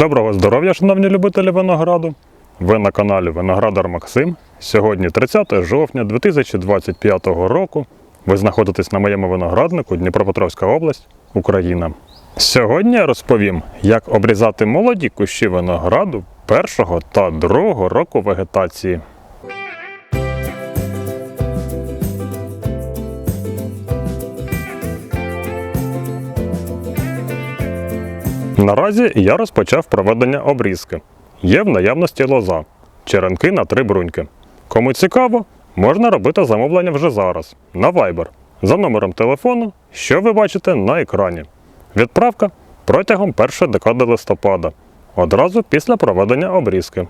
Доброго здоров'я, шановні любителі винограду! Ви на каналі Виноградар Максим. Сьогодні 30 жовтня 2025 року. Ви знаходитесь на моєму винограднику Дніпропетровська область, Україна. Сьогодні я розповім, як обрізати молоді кущі винограду першого та другого року вегетації. Наразі я розпочав проведення обрізки. Є в наявності лоза, черенки на три бруньки. Кому цікаво, можна робити замовлення вже зараз на Viber за номером телефону, що ви бачите на екрані. Відправка протягом першої декади листопада, одразу після проведення обрізки.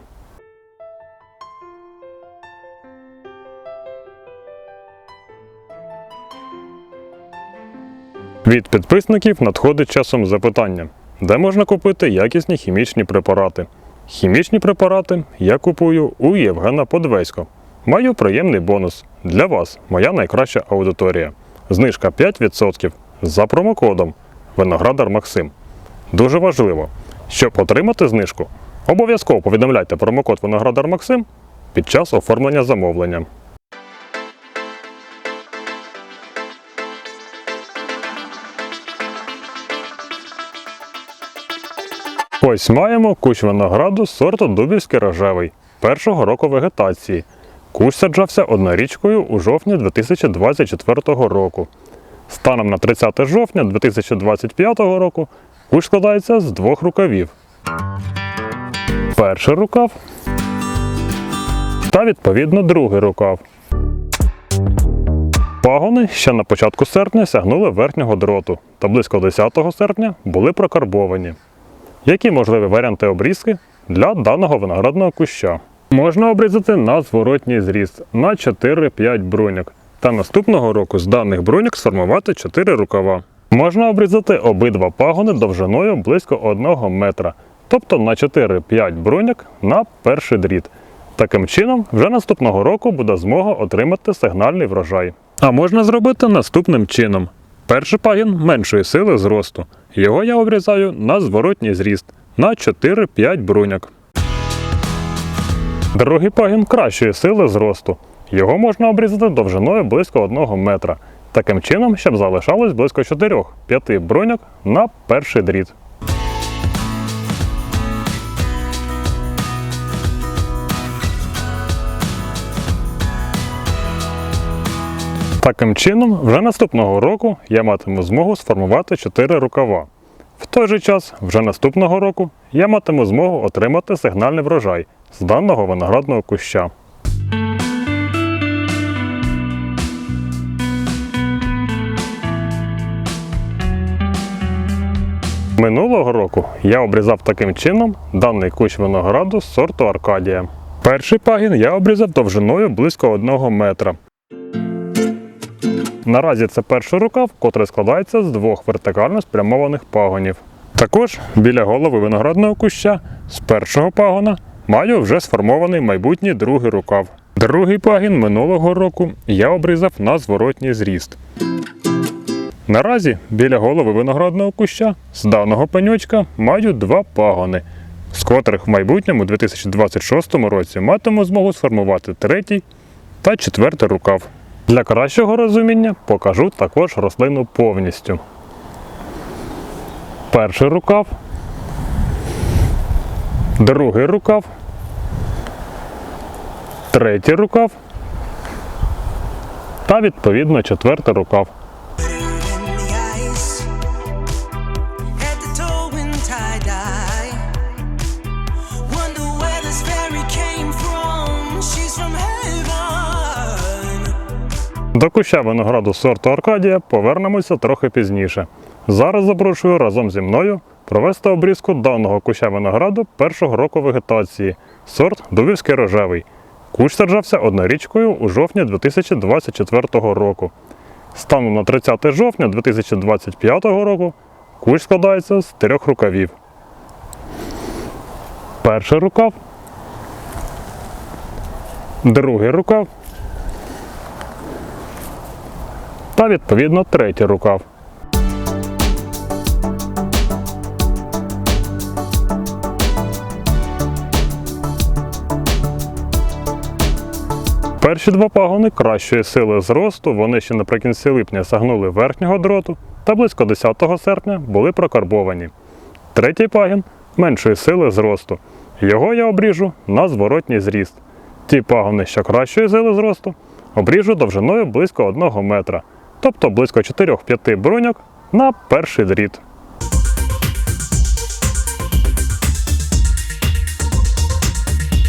Від підписників надходить часом запитання, де можна купити якісні хімічні препарати. Хімічні препарати я купую у Євгена Подвесько. Маю приємний бонус для вас, моя найкраща аудиторія. Знижка 5% за промокодом Виноградар Максим. Дуже важливо, щоб отримати знижку, обов'язково повідомляйте промокод Виноградар Максим під час оформлення замовлення. Ось маємо кущ винограду сорту Дубівський рожевий першого року вегетації. Кущ саджався однорічкою у жовтні 2024 року. Станом на 30 жовтня 2025 року кущ складається з двох рукавів. Перший рукав та відповідно другий рукав. Пагони ще на початку серпня сягнули верхнього дроту та близько 10 серпня були прокарбовані. Які можливі варіанти обрізки для даного виноградного куща? Можна обрізати на зворотній зріст на 4-5 бруньок. Та наступного року з даних бруньок сформувати 4 рукава. Можна обрізати обидва пагони довжиною близько 1 метра, тобто на 4-5 бруньок на перший дріт. Таким чином, вже наступного року буде змога отримати сигнальний врожай. А можна зробити наступним чином. Перший пагін меншої сили зросту. Його я обрізаю на зворотній зріст на 4-5 бруньок. Другий пагін кращої сили зросту. Його можна обрізати довжиною близько 1 метра. Таким чином, щоб залишалось близько 4-5 бруньок на перший дріт. Таким чином, вже наступного року я матиму змогу сформувати 4 рукава. В той же час, вже наступного року, я матиму змогу отримати сигнальний врожай з даного виноградного куща. Минулого року я обрізав таким чином даний кущ винограду з сорту Аркадія. Перший пагін я обрізав довжиною близько 1 метра. Наразі це перший рукав, котрий складається з двох вертикально спрямованих пагонів. Також біля голови виноградного куща з першого пагона маю вже сформований майбутній другий рукав. Другий пагін минулого року я обрізав на зворотній зріст. Наразі біля голови виноградного куща з даного пеньочка маю два пагони, з котрих в майбутньому 2026 році матиму змогу сформувати третій та четвертий рукав. Для кращого розуміння покажу також рослину повністю. Перший рукав, другий рукав, третій рукав та відповідно четвертий рукав. До куща винограду сорту Аркадія повернемося трохи пізніше. Зараз запрошую разом зі мною провести обрізку даного куща винограду першого року вегетації, сорт Дубівський рожевий. Кущ саджався однорічкою у жовтні 2024 року. Станом на 30 жовтня 2025 року кущ складається з трьох рукавів. Перший рукав, другий рукав та відповідно третій рукав. Перші два пагони кращої сили зросту вони ще наприкінці липня сягнули верхнього дроту та близько 10 серпня були прокарбовані. Третій пагін меншої сили зросту. Його я обріжу на зворотній зріст. Ті пагони, що кращої сили зросту, обріжу довжиною близько 1 метра тобто близько 4-5 бруньок на перший дріт.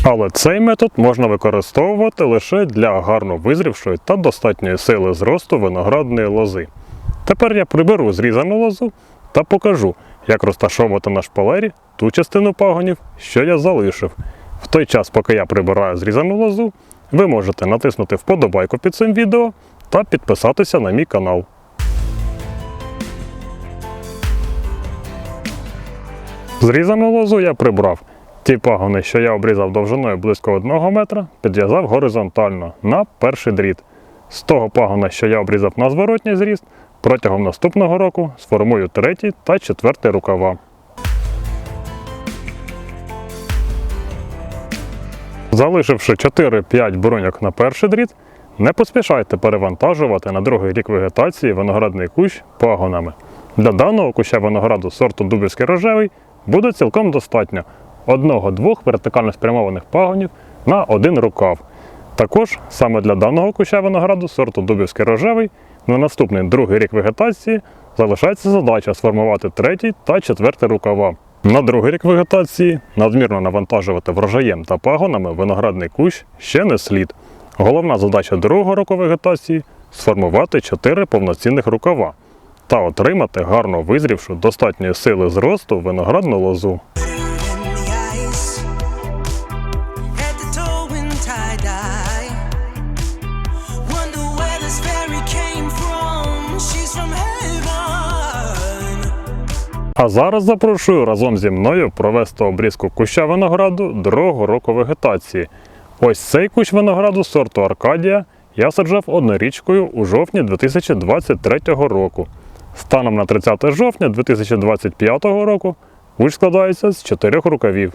Але цей метод можна використовувати лише для гарно визрівшої та достатньої сили зросту виноградної лози. Тепер я приберу зрізану лозу та покажу, як розташовувати на шпалері ту частину пагонів, що я залишив. В той час, поки я прибираю зрізану лозу, ви можете натиснути вподобайку під цим відео та підписатися на мій канал. Зрізану лозу я прибрав. Ті пагони, що я обрізав довжиною близько 1 метра, підв'язав горизонтально на перший дріт. З того пагона, що я обрізав на зворотній зріст, протягом наступного року сформую третій та четвертий рукава. Залишивши 4-5 бруньок на перший дріт, не поспішайте перевантажувати на другий рік вегетації виноградний кущ пагонами. Для даного куща винограду сорту Дубівський рожевий буде цілком достатньо одного-двох вертикально спрямованих пагонів на один рукав. Також саме для даного куща винограду сорту Дубівський рожевий на наступний другий рік вегетації залишається задача сформувати третій та четвертий рукава. На другий рік вегетації надмірно навантажувати врожаєм та пагонами виноградний кущ ще не слід. Головна задача другого року вегетації сформувати 4 повноцінних рукава та отримати гарно визрівшу достатньої сили зросту виноградну лозу. А зараз запрошую разом зі мною провести обрізку куща винограду другого року вегетації. Ось цей кущ винограду сорту Аркадія я саджав однорічкою у жовтні 2023 року. Станом на 30 жовтня 2025 року кущ складається з чотирьох рукавів.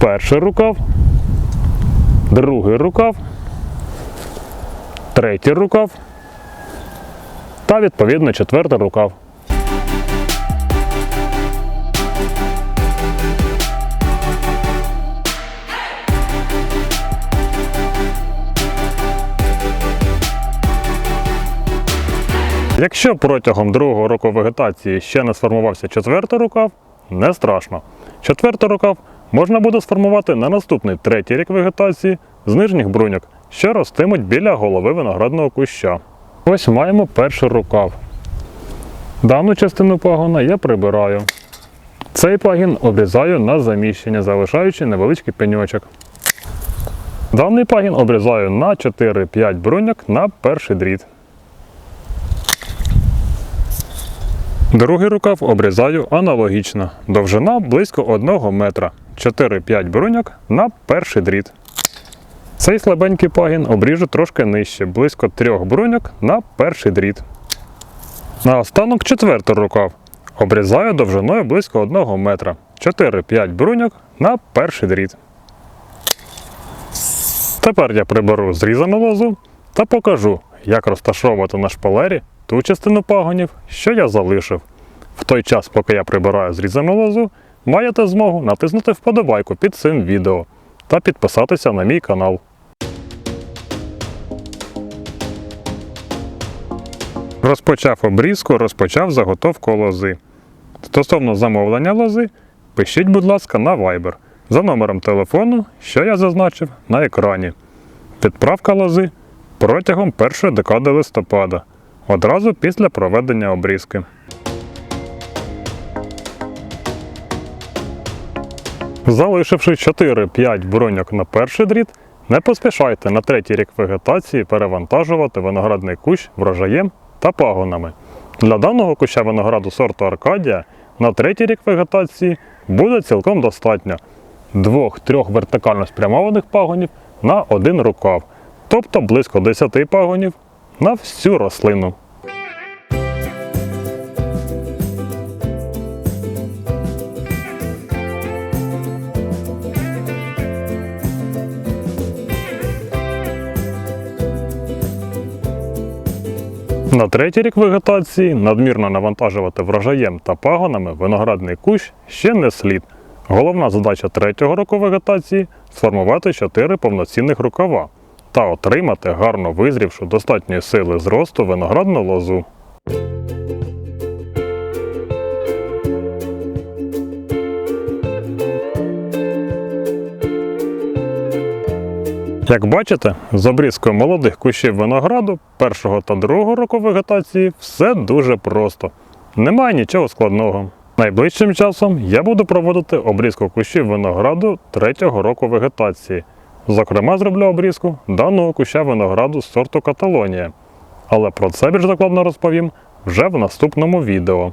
Перший рукав, другий рукав, третій рукав та відповідно четвертий рукав. Якщо протягом другого року вегетації ще не сформувався четвертий рукав, не страшно. Четвертий рукав можна буде сформувати на наступний третій рік вегетації з нижніх бруньок, що ростимуть біля голови виноградного куща. Ось маємо перший рукав. Дану частину пагона я прибираю. Цей пагін обрізаю на заміщення, залишаючи невеличкий пеньочок. Даний пагін обрізаю на 4-5 бруньок на перший дріт. Другий рукав обрізаю аналогічно. Довжина близько 1 метра. 4-5 бруньок на перший дріт. Цей слабенький пагін обріжу трошки нижче, близько 3 бруньок на перший дріт. Наостанок четвертий рукав. Обрізаю довжиною близько 1 метра. 4-5 бруньок на перший дріт. Тепер я приберу зрізану лозу та покажу, як розташовувати на шпалері ту частину пагонів, що я залишив. В той час, поки я прибираю зрізану лозу, маєте змогу натиснути вподобайку під цим відео та підписатися на мій канал. Розпочав обрізку, розпочав заготовку лози. Стосовно замовлення лози, пишіть, будь ласка, на Viber за номером телефону, що я зазначив на екрані. Відправка лози протягом першої декади листопада, одразу після проведення обрізки. Залишивши 4-5 броньок на перший дріт, не поспішайте на третій рік вегетації перевантажувати виноградний кущ врожаєм та пагонами. Для даного куща винограду сорту Аркадія на третій рік вегетації буде цілком достатньо двох-трьох вертикально спрямованих пагонів на один рукав, тобто близько 10 пагонів на всю рослину. На третій рік вегетації надмірно навантажувати врожаєм та пагонами виноградний кущ ще не слід. Головна задача третього року вегетації сформувати чотири повноцінних рукава та отримати гарно визрівшу достатньої сили зросту виноградну лозу. Як бачите, з обрізкою молодих кущів винограду першого та другого року вегетації все дуже просто. Немає нічого складного. Найближчим часом я буду проводити обрізку кущів винограду третього року вегетації. Зокрема, зроблю обрізку даного куща винограду з сорту Каталонія. Але про це більш докладно розповім вже в наступному відео.